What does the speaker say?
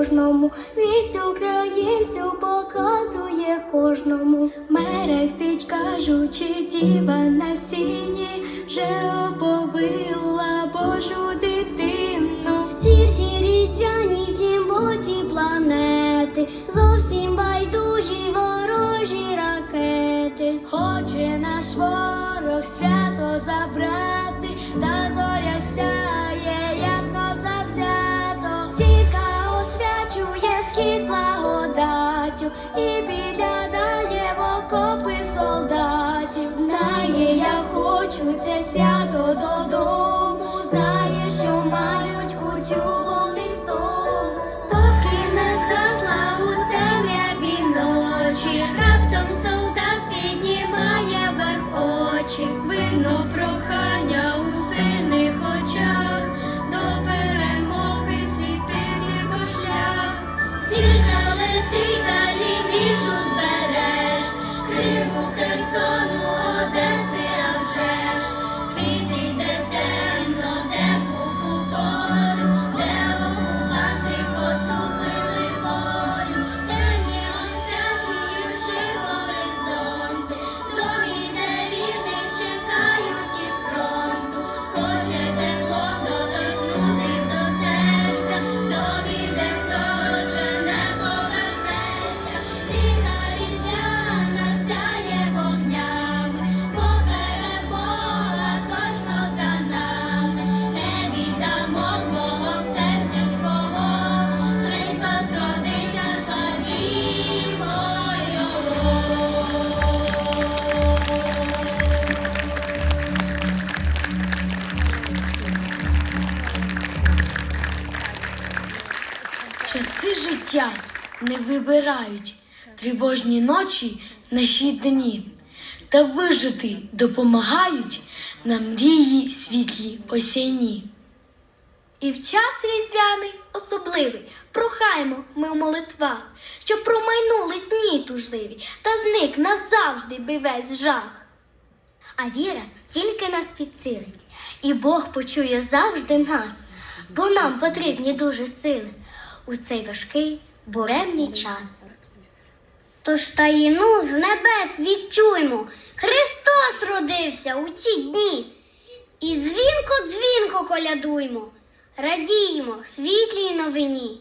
кожному, вість українцю показує кожному. Мерехтить, кажучи, діва на сіні, вже оповила Божу дитину. Зірці різдвяні всім боці планети, зовсім байдужі ворожі ракети. Хоче наш ворог свято забрати, благодаттю і підглядає в окопи солдатів. Знає, я хочу це свято додому. Часи життя не вибирають тривожні ночі наші дні, та вижити допомагають нам мрії світлі осяйні. І в час різдвяний особливий прохаємо ми в молитва, щоб промайнули дні тужливі, та зник назавжди би весь жах. А віра тільки нас підсилить, і Бог почує завжди нас, бо нам потрібні дуже сили у цей важкий буремний час. Тож таїну з небес відчуймо, Христос родився у ці дні. І дзвінко дзвінко колядуймо, радіємо світлій новині.